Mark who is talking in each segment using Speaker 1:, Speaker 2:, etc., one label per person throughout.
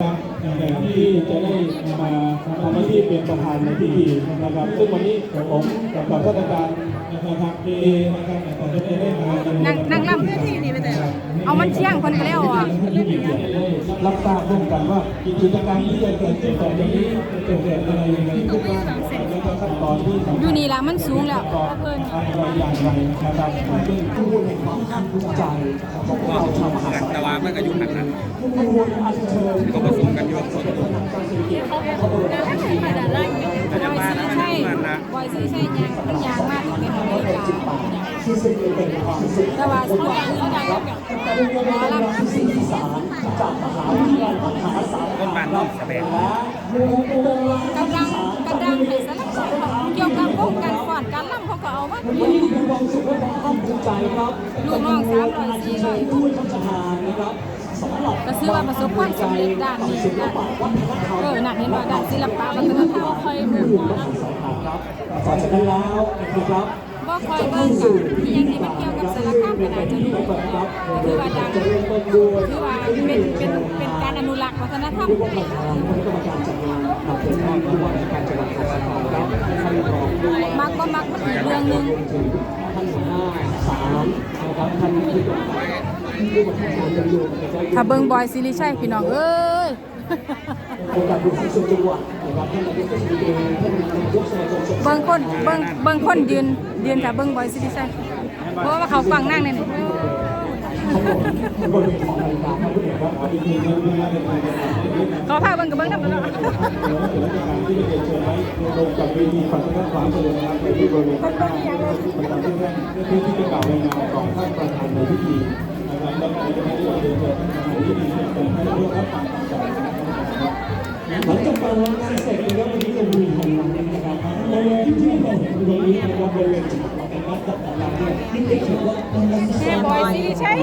Speaker 1: Yeah. ที่จะได้มาทำหน้าที่เป็นประธานในพิธีนะครับ ซึ่งวันนี้ผมกับท่านอาจารย์นะครับเอนะครับแต่จะได้ได้มา
Speaker 2: นั่งนั่งล่ำที่นี่ไปแต่เอามันเชี่ยงคนก็แล้วอะ
Speaker 1: รับทราบร่วมกันว่ากิจกรรมที่จะเกิดขึ้นต่อจากนี้จะเกิดอะไรยังไงขึ้นบ้างแล้วก็ขั้นตอนที่สำ
Speaker 2: อ
Speaker 1: คั
Speaker 2: ยู่
Speaker 1: ญ
Speaker 2: นี่ละมันสูงแล้ว
Speaker 1: ต่อ
Speaker 2: เพิ่น
Speaker 1: อะไรอย่างไรนะครับซึ่งผู้ในความภาคภูมิใจของพวกเราชาวมหาสาร
Speaker 3: แต่ว่ามันก็อยู่หันนั้น
Speaker 1: ผู้คนอันเชิญ
Speaker 3: ก็ผสมกันอยู่ส่วนตัว
Speaker 2: บอยซีใช่บอยซีใช่ยางมันยางมากเป็นอเมริกา
Speaker 1: ที่สิ่งที่เป็นความสุข
Speaker 2: แต่ว่าเขาดังเขาดังแบบหมอลำ
Speaker 1: สิ่งที่สามจากมหาวิทยาลัยมหาสาร
Speaker 3: ต้นบานต้นแสดง
Speaker 2: กำลังกำลังให้สลักสอนเกี่ยวกับวงการฟ้อนการล่ำเขาก็เอามา
Speaker 1: วันนี้มีความสุขและความภาคภูมิใจครับ
Speaker 2: ลูกน้องสามร้อยสี่ร้อย
Speaker 1: ผู้ราชการนะครับสำหรับ
Speaker 2: ก็ซื้อว่าประสบความสำเร็จด้านนี้
Speaker 1: ศิล
Speaker 2: ด้าน
Speaker 1: ปะวัฒนธรรม
Speaker 2: เออนั่นเห็นว่าด้านศิลปะวัฒนธรรมค่อยหมู่
Speaker 1: ผู้รักษาสายทางครับจากนั้นแล้วนะครับ
Speaker 2: บ่ค่อยเบิ่งกับที่ยังที่มันเกี่ยวกับสารคามก็น่าจะรู้ก็คือว่าดัง
Speaker 1: จะเริ่มต้นด้วย
Speaker 2: คือว่าเป็นเป็นเป็นการอนุรักษ์วัฒนธรรม
Speaker 1: ผู้ประธานคณะกรรมการจัดงานนำเป็นท่านผู้ว่าราชการจังหวัดสระบุรีครับท่านรองด้วย
Speaker 2: มักบ่มักมันอีกเรื่องหนึง
Speaker 1: ท่านหัวหน้าสามนะครับท่านผู้บริหารผู้บริหารประโยชน์นะครับ
Speaker 2: ถ้าเบิ่งบอยซิริชัยพี่น้องเอ้ย
Speaker 1: องค์การบริหารส่วนจังหวัดนะครับท่านนายกเทศมนตรีท่านนายกสมาคมสงฆ์
Speaker 2: เบิ่งคนเบิ่งเบิ่งคนยืนยืนถ้าเบิ่งบอยซิริชัยเพราะว่าเขาฟังนั่งนี่นี่
Speaker 1: ทั้งหมดบริเวณของนาฬิกาครับผู้ใหญ่ครับขออีกทีนึงนะครับ
Speaker 2: เขาพาเบิ่งก็เบิ่งนำเนาะ
Speaker 1: เดี๋ยวราชการที่ได้เชิญไว้ลงกับเวทีฝั่งด้านขวามือนะครับไปที่บริเวณด้านหน้าประจำที่แรกเพื่อที่จะกล่าวรายงานของท่านประธานในพิธีนะครับแล้วก็จะได้เรียนเชิญท่านประธานในพิธีเป็นให้ร่วมรับฟังคำสอนนะครับ หลังจากการรับงานเสร็จนะครับวันนี้จะมีของรางวัลนะครับบริเวณที่เราเห็นตรงนี้นะครับบริเวณ จุดของการรับจัดรางวัลเนี่ยที่เรียกว่าเป็นการ
Speaker 2: แม่บอยซิริชัย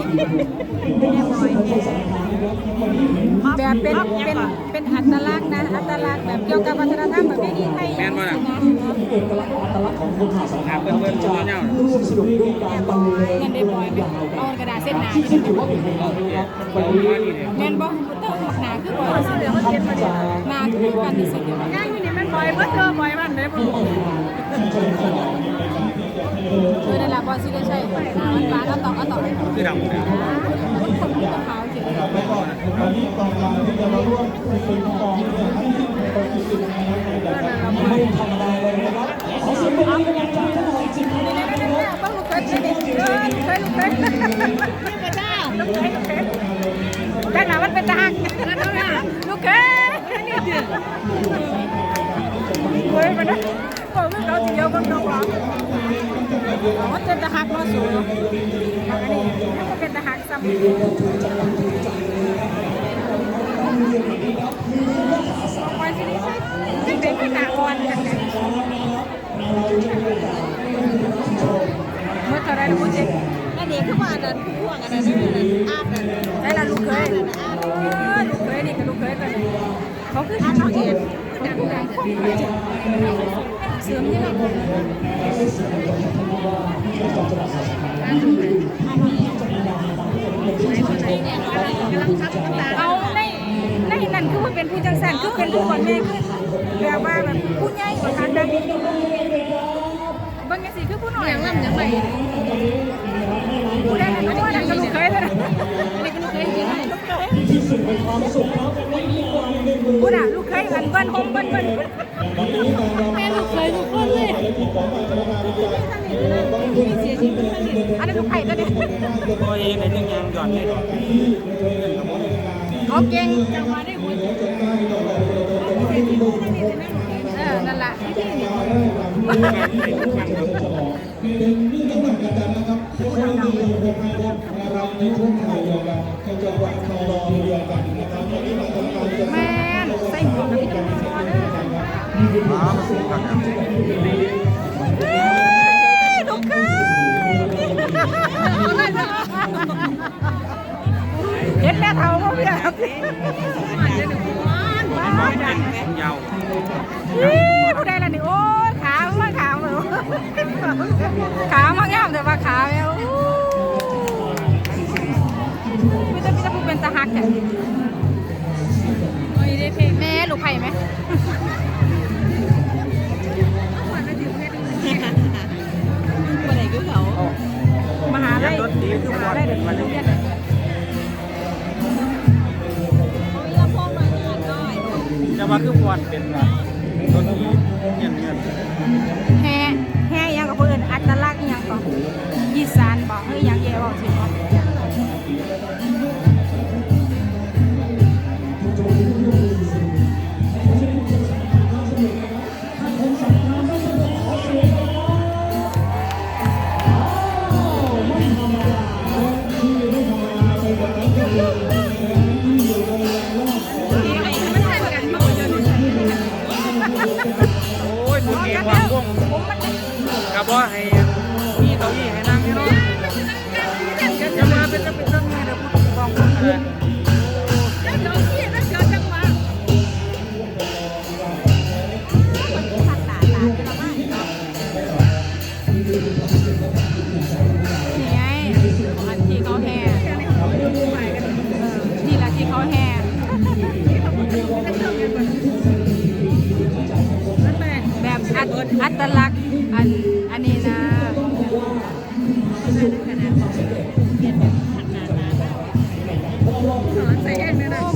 Speaker 2: แบบเป็นเป็นเป็นอัตลักษณ์นะอัตลักษณ์แบบเกี่ยวกับวัฒนธรรมแบบไม่มีใคร
Speaker 3: แม่นบ่ล่ะ
Speaker 2: นะ
Speaker 1: เอกลักษณ์อัตลักษณ์ของคนหาสารคามที่จะร่วมสนุกด้วยการบรรเลง
Speaker 2: เงินได้บอยไหมเอากระดาษเส้นหนา
Speaker 1: ที่ถือว่าเป็นไฮไลท์นะครับวันนี้
Speaker 2: แม่นบ่เติมหนาคือบอยสิเหลืองมันเย็นมาเนี่ยหนาคือกันที่สุดเลยง่ายอยู่นี่แม่นบอยเบิ่เจอบอยมันได้บ่ เออนั่นล่ะบอยซิริชัยหมันหวานเอาต่อเอาต่อ
Speaker 3: คือดำเนี่ย
Speaker 2: คนตะขาวจริง
Speaker 1: แล้วก็วันนี้กองการที่จะมาร่วมเป็นกองเนี่ยทั้งที่เป็นกิจกรรมนะครับไม่ธรรมดาเลยนะครับขอเสียงปรบมือให้กับท่านหน่อยจริงๆนะครับ
Speaker 2: ต้องลูกเป็ดนี่เออลูกเป็ดลูกเป็ดนี่พระเจ้าลูกเป็ดลูกเป็ดแต่หนามันเป็นทหารลูกเป็ดนี่เดือดเฮ้ยมันนะ โอ้ยเราเดียวกันน้องหรอมันเป็นทหารมาสูงอันนี้มันก็เป็นทหารซ้ำไปสิไม่เป็นขนาดอ่อนกันเลยเมื่อเท่าไรนะคุณเจ๊
Speaker 4: อันนี้คือว่าอันนั้นพวกอันนั้นนี่อาบนั่น
Speaker 2: ได้ละลูกเคยลูกเคยนี่กับลูกเคยตัวนี้เขาคือ
Speaker 4: อาเขาเอ็ด
Speaker 2: ดังดัง เสริมที่เราเอาในในนั่นคือว่าเป็นผู้จังสันคือเป็นผู้คนใหญ่ขึ้นแบบว่าแบบผู้ใหญ่กว่าทางดังบางอย่างสิคือผู้หน่อย
Speaker 4: อย่างลำอย่างไร
Speaker 2: ผู้ใดนั่นผู้นั้นก็ลูกเคยตัวนั้น
Speaker 4: ไม่ก็ลูกเคยกินได้
Speaker 1: ที่สุดเความสุขครับวันนี้กว่าหนึ่งหมื่น
Speaker 2: ผู้น่ะลูกเคยกันเบิ้ลหมเบิ้ลเบิ้ล
Speaker 1: องมาตรการจัด
Speaker 4: เสียชีวิตทั้งนี้
Speaker 2: อันนั้นลูกไข่ตัวนี้
Speaker 3: ตัวเองในเรื่องยางหย่อนเลย
Speaker 2: เขาเก่ง
Speaker 4: จังหวะได้หัว
Speaker 2: เออ นั่นแหละ
Speaker 1: เป็นเรื่องกำลังกันนะครับพวกเรามีหกพันคนนะครับในช่วงไทยเดียวกันในจังหวัดทองรอเดียวกันนะครับวันนี้มาทำการจัด
Speaker 2: แม่นใส่หมวกกับพี่ตำรวจ เด้อ
Speaker 3: ครับสุดกันครับ
Speaker 2: เฮ้ยลูกเคยเห็นแล้วเท่าเขาเพียบมาดัง
Speaker 3: ยาว
Speaker 2: นี่ผู้ใดล่ะนี่โอ้ยขามันขาวเลยขามันงามแต่ว่าขาแล้วพี่จะพี่จะพูดเป็นตาหักแม่ลูกใครแม่ จะมาคือ
Speaker 3: มวนเป็นไร กับว่าให้พี่เก้าอี้ให้นั่งนี่เนาะจะมาเป็นจะเป็นเรื่องไงเดี๋ยวพูดถึงคนอะไร
Speaker 2: นี่ อัตอัตลักษณ์อันอันนี้นะโอ้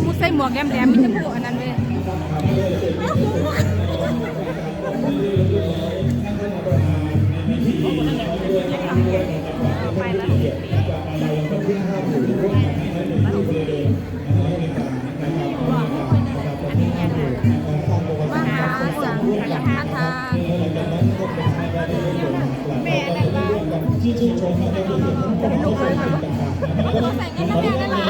Speaker 2: มูใส่หมวกแหลมๆมิจะพูอันนั้นเว้ย ทานแม่นั่นว่าลูกเลยค่ะต้องใส่เงินนะแม่นั่นล่ะ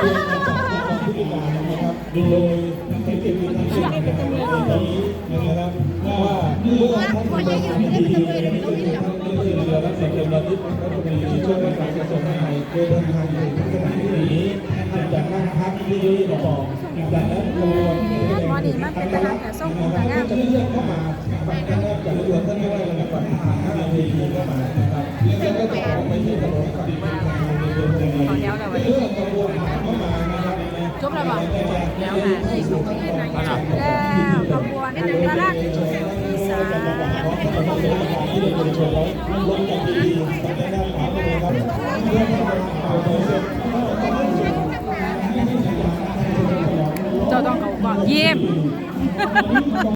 Speaker 1: โดยเทคนิคทางการเงินนะครับว่าเมื่อท่านประธานดีก็คือเรือรักษาเกียรติยศรัฐมนตรีช่วยว่าการกระทรวงมหาดไทยโดยเดินทางถึงสถานที่นี้ท่านจะนั่งพักที่นี่บอกจากนั้นโดย
Speaker 2: หมอนี่มันเป็นตลาดแต่ส่งคุณแต่งาม
Speaker 1: จะเลือนเข้ามา
Speaker 2: เจ้าต้องเขาก่อนเยี่ยม